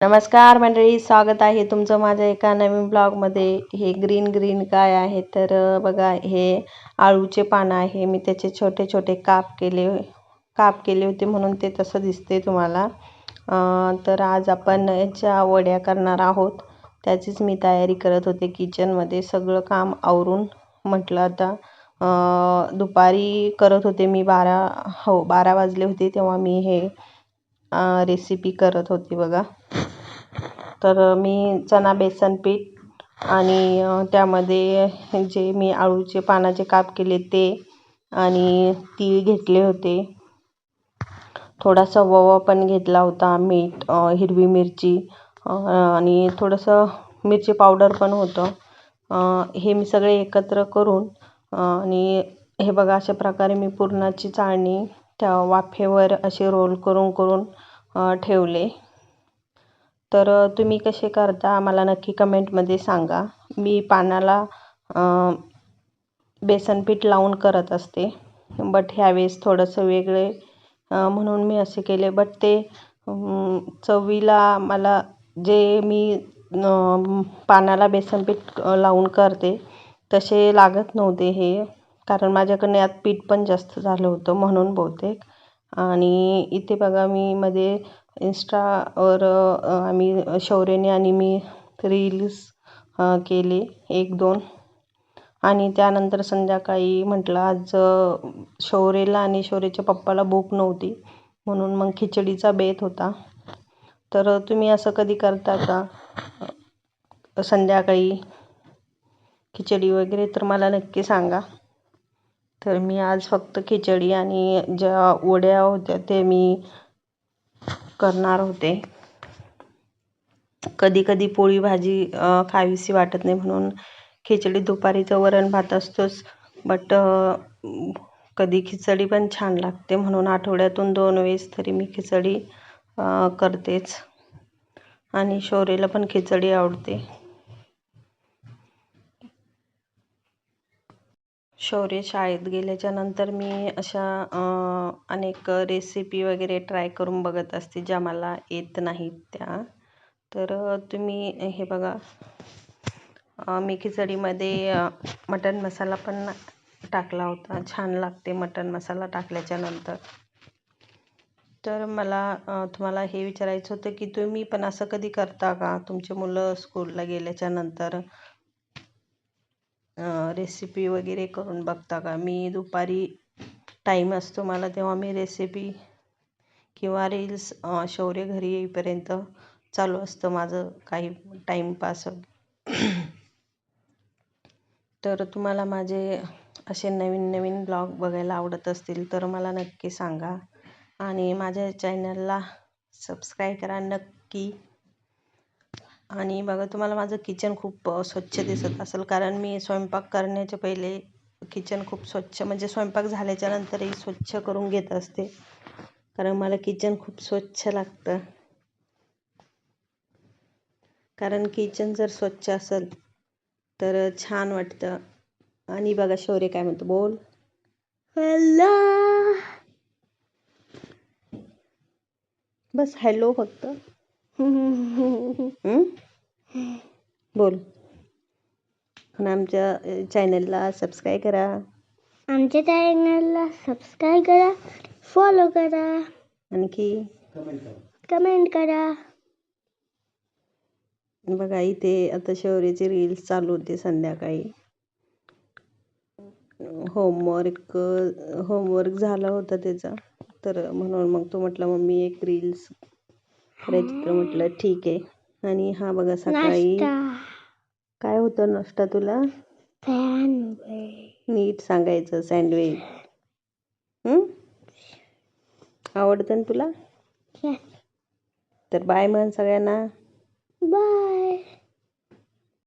नमस्कार मंडळी स्वागत आहे तुमचं माझ्या एका नवीन ब्लॉगमध्ये. हे ग्रीन ग्रीन काय आहे? तर बघा हे आळूचे पानं आहे. मी त्याचे छोटे छोटे काप केले काप केले होते म्हणून ते तसं दिसते तुम्हाला. तर आज आपण याच्या वड्या करणार आहोत त्याचीच मी तयारी करत होते किचनमध्ये. सगळं काम आवरून म्हटलं आता दुपारी करत होते मी बारा हो बारा वाजले होते तेव्हा मी हे रेसिपी करत होती बघा. तर मी चणा बेसन पीठ आणि त्यामध्ये जे मी आळूचे पानाचे काप केले ते आणि तीळ घेतले होते. थोडासा ओवा पण घेतला होता मीठ हिरवी मिरची आणि थोडंसं मिरची पावडर पण होतं. हे मी सगळे एकत्र करून आणि हे बघा अशा प्रकारे मी पुरणाची चाळणी त्या वाफेवर असे रोल करून करून ठेवले. तर तुम्ही कसे करता मला नक्की कमेंटमध्ये सांगा. मी पानाला बेसन पीठ लावून करत असते. बट ह्यावेळेस थोडंसं वेगळे म्हणून मी असे केले. बट ते चवीला मला जे मी पानाला बेसन पीठ लावून करते तसे लागत नव्हते हे. कारण माझ्याकडनं यात पीठ पण जास्त झालं होतं म्हणून बहुतेक. आणि इथे बघा मी मध्ये इन्स्टावर आम्ही शौर्यने आणि मी रील्स केले. एक दोन. आणि त्यानंतर संध्याकाळी म्हटलं आज शौर्यला आणि शौर्यच्या पप्पाला भूक नव्हती म्हणून मग खिचडीचा बेत होता. तर तुम्ही असं कधी करता का? संध्याकाळी खिचडी वगैरे तर मला नक्की सांगा. तर मी आज फक्त खिचडी आणि ज्या वड्या होत्या ते मी करणार होते. कधी कधी पोळी भाजी खावीशी वाटत नाही म्हणून खिचडी दुपारीचं वरण भात असतोच. बट कधी खिचडी पण छान लागते म्हणून आठवड्यातून दोन वेळेस तरी मी खिचडी करतेच. आणि शौर्यला पण खिचडी आवडते. शौर्य शाळेत गेल्याच्यानंतर मी अशा अनेक रेसिपी वगैरे ट्राय करून बघत असते ज्या मला येत नाहीत त्या. तर तुम्ही हे बघा. मी खिचडीमध्ये मटण मसाला पण टाकला होता. छान लागते मटण मसाला टाकल्याच्या नंतर. तर मला तुम्हाला हे विचारायचं होतं की तुम्ही पण असं कधी करता का? तुमचे मुलं स्कूलला गेल्याच्यानंतर. रेसिपी वगैरे करून बघता का? मी दुपारी टाईम असतो मला तेव्हा मी रेसिपी किंवा रील्स शौर्य घरी येईपर्यंत चालू असतं माझं काही टाईमपास तर तुम्हाला माझे असे नवीन नवीन ब्लॉग बघायला आवडत असतील तर मला नक्की सांगा. आणि माझ्या चॅनलला सबस्क्राईब करा नक्की. आणि बघा तुम्हाला माझं किचन खूप स्वच्छ दिसत असेल. कारण मी स्वयंपाक करण्याच्या पहिले किचन खूप स्वच्छ म्हणजे स्वयंपाक झाल्याच्या नंतरही स्वच्छ करून घेत असते. कारण मला किचन खूप स्वच्छ लागतं. कारण किचन जर स्वच्छ असेल तर छान वाटतं. आणि बघा शौर्य काय म्हणतो? बोल. हॅलो बस हॅलो फक्त. बोल. आणि आमच्या चॅनलला सबस्क्राईब करा. आमच्या चॅनलला सबस्क्राईब करा फॉलो करा. आणखी? कमेंट करा. बघा इथे आता शौर्याचे रील्स चालू होते संध्याकाळी. होमवर्क होमवर्क झाला होता त्याचा. तर म्हणून मग तो म्हटला मम्मी एक रील्स करायची तर म्हटलं. ठीक आहे. आणि हा बघा सकाळी काय होतं नाश्ता तुला? नीट सांगायचं सँडविच? आवडतं ना तुला. तर बाय म्हण सगळ्यांना. बाय.